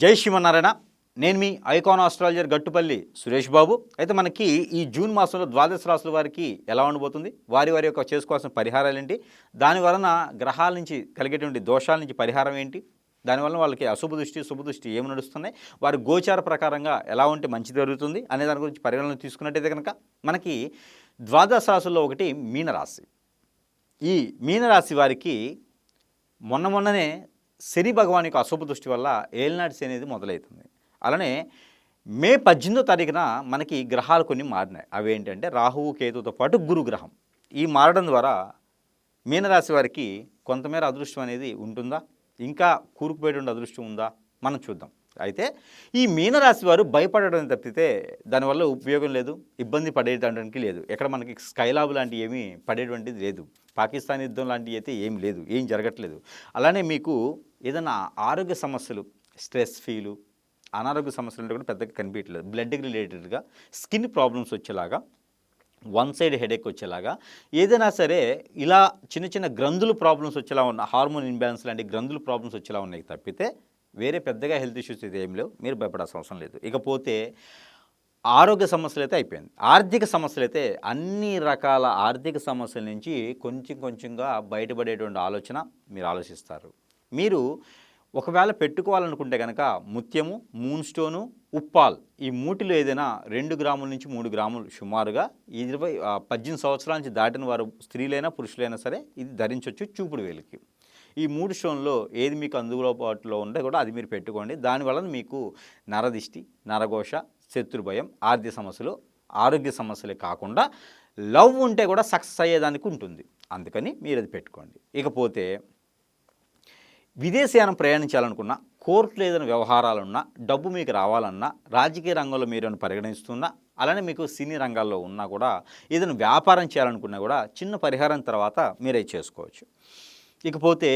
జై శ్రీమన్నారాయణ. నేను మీ ఐకాన్ ఆస్ట్రాలజర్ గట్టుపల్లి సురేష్ బాబు. అయితే మనకి ఈ జూన్ మాసంలో ద్వాదశ రాసుల వారికి ఎలా ఉండబోతుంది? వారి వారి యొక్క చేసుకోవాల్సిన పరిహారాలు ఏంటి? దాని వలన గ్రహాల నుంచి కలిగేటువంటి దోషాల నుంచి పరిహారం ఏంటి? దానివల్ల వాళ్ళకి అశుభ దృష్టి శుభ దృష్టి ఏమి నడుస్తున్నాయి? వారి గోచార ప్రకారంగా ఎలా ఉంటే మంచి జరుగుతుంది? అనే దాని గురించి పరిగణన తీసుకున్నట్టయితే కనుక మనకి ద్వాదశ రాసుల్లో ఒకటి మీనరాశి. ఈ మీనరాశి వారికి మొన్న మొన్ననే శని భగవాన్ యొక్క అశుభ దృష్టి వల్ల ఏలినాటి శని అనేది మొదలవుతుంది. అలానే మే పద్దెనిమిదో తారీఖున మనకి గ్రహాలు కొన్ని మారినాయి. అవి ఏంటంటే రాహువు కేతుతో పాటు గురు గ్రహం. ఈ మారడం ద్వారా మీనరాశి వారికి కొంతమేర అదృష్టం అనేది ఉంటుందా? ఇంకా కూరుకుపోయేటువంటి అదృష్టం ఉందా? మనం చూద్దాం. అయితే ఈ మీనరాశి వారు భయపడడం తప్పితే దానివల్ల ఉపయోగం లేదు ఇబ్బంది పడేటానికి లేదు. ఎక్కడ మనకి స్కైలాబ్ లాంటి ఏమీ పడేటువంటిది లేదు. పాకిస్తాన్ యుద్ధం లాంటివి అయితే ఏం లేదు ఏం జరగట్లేదు. అలానే మీకు ఏదైనా ఆరోగ్య సమస్యలు స్ట్రెస్ ఫీలు అనారోగ్య సమస్యలు ఉంటే కూడా పెద్దగా కనిపించట్లేదు. బ్లడ్కి రిలేటెడ్గా స్కిన్ ప్రాబ్లమ్స్ వచ్చేలాగా వన్ సైడ్ హెడేక్ వచ్చేలాగా ఏదైనా సరే ఇలా చిన్న చిన్న గ్రంథులు ప్రాబ్లమ్స్ వచ్చేలా ఉన్న హార్మోన్ ఇంబ్యాలెన్స్ లాంటి గ్రంథులు ప్రాబ్లమ్స్ వచ్చేలా ఉన్నాయి తప్పితే వేరే పెద్దగా హెల్త్ ఇష్యూస్ అయితే ఏం లేవు. మీరు భయపడాల్సిన అవసరం లేదు. ఇకపోతే ఆరోగ్య సమస్యలు అయితే అయిపోయింది. ఆర్థిక సమస్యలు అయితే అన్ని రకాల ఆర్థిక సమస్యల నుంచి కొంచెం కొంచెంగా బయటపడేటువంటి ఆలోచన మీరు ఆలోచిస్తారు. మీరు ఒకవేళ పెట్టుకోవాలనుకుంటే కనుక ముత్యము మూన్ స్టోను ఉప్పాల్ ఈ మూటిలో ఏదైనా రెండు గ్రాముల నుంచి మూడు గ్రాములు సుమారుగా ఇరవై పద్దెనిమిది సంవత్సరాల నుంచి దాటిన వారు స్త్రీలైనా పురుషులైనా సరే ఇది ధరించవచ్చు చూపుడు వేలికి. ఈ మూడు స్టోన్లో ఏది మీకు అందుబాటులో ఉంటే కూడా అది మీరు పెట్టుకోండి. దానివలన మీకు నరదిష్టి నరఘోష శత్రుభయం ఆర్థిక సమస్యలు ఆరోగ్య సమస్యలే కాకుండా లవ్ ఉంటే కూడా సక్సెస్ అయ్యేదానికి ఉంటుంది. అందుకని మీరు అది పెట్టుకోండి. ఇకపోతే విదేశీయానం ప్రయాణించాలనుకున్నా కోర్టులో ఏదైనా వ్యవహారాలున్నా డబ్బు మీకు రావాలన్నా రాజకీయ రంగంలో మీరు పరిగణిస్తున్నా అలానే మీకు సినీ రంగాల్లో ఉన్నా కూడా ఏదైనా వ్యాపారం చేయాలనుకున్నా కూడా చిన్న పరిహారం తర్వాత మీరే చేసుకోవచ్చు. ఇకపోతే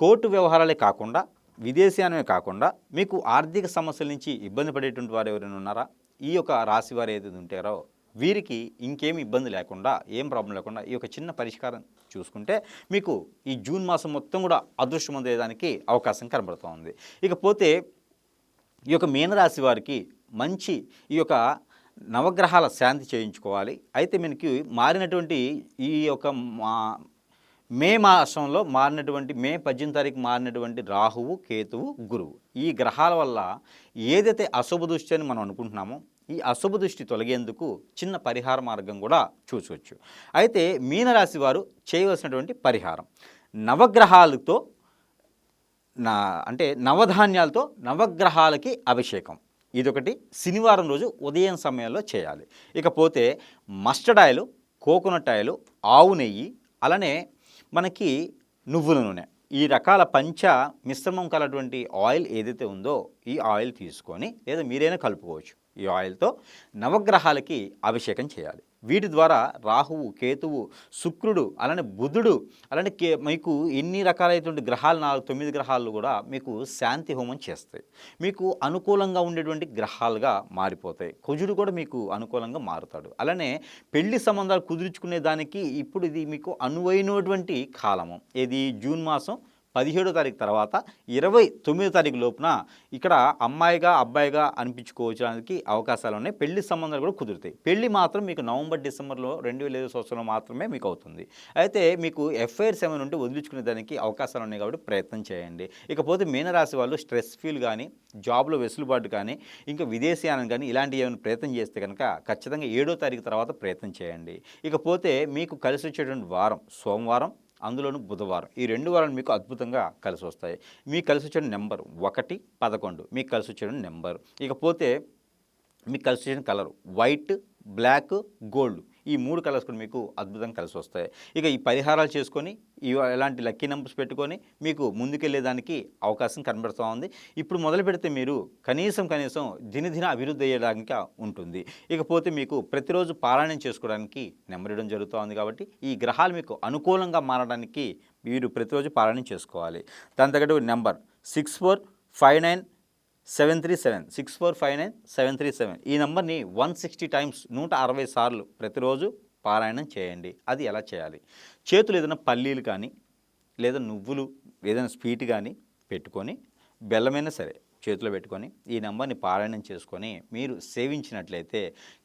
కోర్టు వ్యవహారాలే కాకుండా విదేశీయానమే కాకుండా మీకు ఆర్థిక సమస్యల నుంచి ఇబ్బంది పడేటువంటి వారు ఎవరైనా ఉన్నారా? ఈ యొక్క రాశి వారు ఏదైతే ఉంటారో వీరికి ఇంకేమి ఇబ్బంది లేకుండా ఏం ప్రాబ్లం లేకుండా ఈ యొక్క చిన్న పరిష్కారం చూసుకుంటే మీకు ఈ జూన్ మాసం మొత్తం కూడా అదృష్టం అందేదానికి అవకాశం కనబడుతోంది ఇకపోతే ఈ యొక్క మీనరాశి వారికి మంచి ఈ యొక్క నవగ్రహాల శాంతి చేయించుకోవాలి. అయితే మనకి మారినటువంటి ఈ యొక్క మా మే మాసంలో మారినటువంటి మే పద్దెనిమిది తారీఖు మారినటువంటి రాహువు కేతువు గురువు. ఈ గ్రహాల వల్ల ఏదైతే అశుభ దృష్టి అని మనం అనుకుంటున్నామో ఈ అశుభ దృష్టి తొలగేందుకు చిన్న పరిహార మార్గం కూడా చూసవచ్చు అయితే మీనరాశి వారు చేయవలసినటువంటి పరిహారం నవగ్రహాలతో నా అంటే నవధాన్యాలతో నవగ్రహాలకి అభిషేకం. ఇదొకటి. శనివారం రోజు ఉదయం సమయంలో చేయాలి. ఇకపోతే మస్టర్డ్ ఆయిల్ కోకోనట్ ఆయిల్ ఆవు నెయ్యి అలానే మనకి నువ్వుల నూనె. ఈ రకాల పంచ మిశ్రమం కలటువంటి ఆయిల్ ఏదైతే ఉందో ఈ ఆయిల్ తీసుకొని లేదా మీరైనా కలుపుకోవచ్చు. ఈ ఆయిల్తో నవగ్రహాలకి అభిషేకం చేయాలి. వీటి ద్వారా రాహువు కేతువు శుక్రుడు అలానే బుధుడు అలానే కే మీకు ఎన్ని రకాలైనటువంటి గ్రహాలు నాలుగు తొమ్మిది గ్రహాలు కూడా మీకు శాంతి హోమం చేస్తాయి. మీకు అనుకూలంగా ఉండేటువంటి గ్రహాలుగా మారిపోతాయి. కుజుడు కూడా మీకు అనుకూలంగా మారుతాడు. అలానే పెళ్ళి సంబంధాలు కుదుర్చుకునే దానికి ఇప్పుడు ఇది మీకు అనువైనటువంటి కాలము. ఇది జూన్ మాసం పదిహేడో తారీఖు తర్వాత ఇరవై తొమ్మిదో తారీఖు లోపున ఇక్కడ అమ్మాయిగా అబ్బాయిగా అనిపించుకోవడానికి అవకాశాలు ఉన్నాయి. పెళ్ళి సంబంధాలు కూడా కుదురుతాయి. పెళ్ళి మాత్రం మీకు నవంబర్ డిసెంబర్లో రెండు వేల ఇరవై సంవత్సరంలో మాత్రమే మీకు అవుతుంది. అయితే మీకు ఎఫ్ఐఆర్స్ ఏమైనా ఉంటే వదిలించుకునే దానికి అవకాశాలు ఉన్నాయి కాబట్టి ప్రయత్నం చేయండి. ఇకపోతే మీనరాశి వాళ్ళు స్ట్రెస్ ఫీల్ కానీ జాబ్లో వెసులుబాటు కానీ ఇంకా విదేశీయానం కానీ ఇలాంటివి ఏమైనా ప్రయత్నం చేస్తే కనుక ఖచ్చితంగా ఏడో తారీఖు తర్వాత ప్రయత్నం చేయండి. ఇకపోతే మీకు కలిసి వచ్చేటువంటి వారం సోమవారం అందులోనూ బుధవారం. ఈ రెండు వారాలు మీకు అద్భుతంగా కలిసి వస్తాయి. మీకు కలిసి వచ్చిన నెంబర్ ఒకటి పదకొండు. మీకు కలిసి వచ్చిన నెంబర్. ఇకపోతే మీకు కలిసి వచ్చిన కలర్. White black gold. ఈ మూడు కలర్స్ కూడా మీకు అద్భుతంగా కలిసి వస్తాయి. ఇక ఈ పరిహారాలు చేసుకొని ఈ ఎలాంటి లక్కీ నెంబర్స్ పెట్టుకొని మీకు ముందుకెళ్ళేదానికి అవకాశం కనబడుతూ ఉంది. ఇప్పుడు మొదలు పెడితే మీరు కనీసం కనీసం దినదిన అభివృద్ధి అయ్యడానికి ఉంటుంది. ఇకపోతే మీకు ప్రతిరోజు పారాయణం చేసుకోవడానికి నెంబర్ ఇవ్వడం జరుగుతూ ఉంది కాబట్టి ఈ గ్రహాలు మీకు అనుకూలంగా మారడానికి మీరు ప్రతిరోజు పారాయణం చేసుకోవాలి. దాని తగ్గట్టు number six four five nine seven three seven six four five nine seven three seven. ఈ నెంబర్ని వన్ సిక్స్టీ టైమ్స్ నూట అరవై సార్లు ప్రతిరోజు పారాయణం చేయండి. అది ఎలా చేయాలి? చేతులు ఏదైనా పల్లీలు కానీ లేదా నువ్వులు ఏదైనా స్వీట్ కానీ పెట్టుకొని బెల్లమైనా సరే చేతిలో పెట్టుకొని ఈ నెంబర్ని పారాయణం చేసుకొని మీరు సేవించినట్లయితే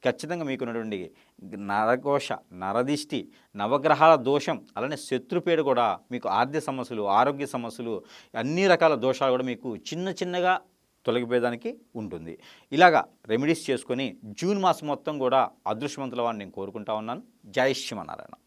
ఖచ్చితంగా మీకున్నటువంటి నరఘోష నరదిష్టి నవగ్రహాల దోషం అలానే శత్రుపేడ కూడా మీకు ఆర్థిక సమస్యలు ఆరోగ్య సమస్యలు అన్ని రకాల దోషాలు కూడా మీకు చిన్న చిన్నగా తొలగిపోయేదానికి ఉంటుంది. ఇలాగా రెమెడీస్ చేసుకొని జూన్ మాసం మొత్తం కూడా అదృష్టవంతుల వాడిని నేను కోరుకుంటా ఉన్నాను. జై శ్రీమన్నారాయణ.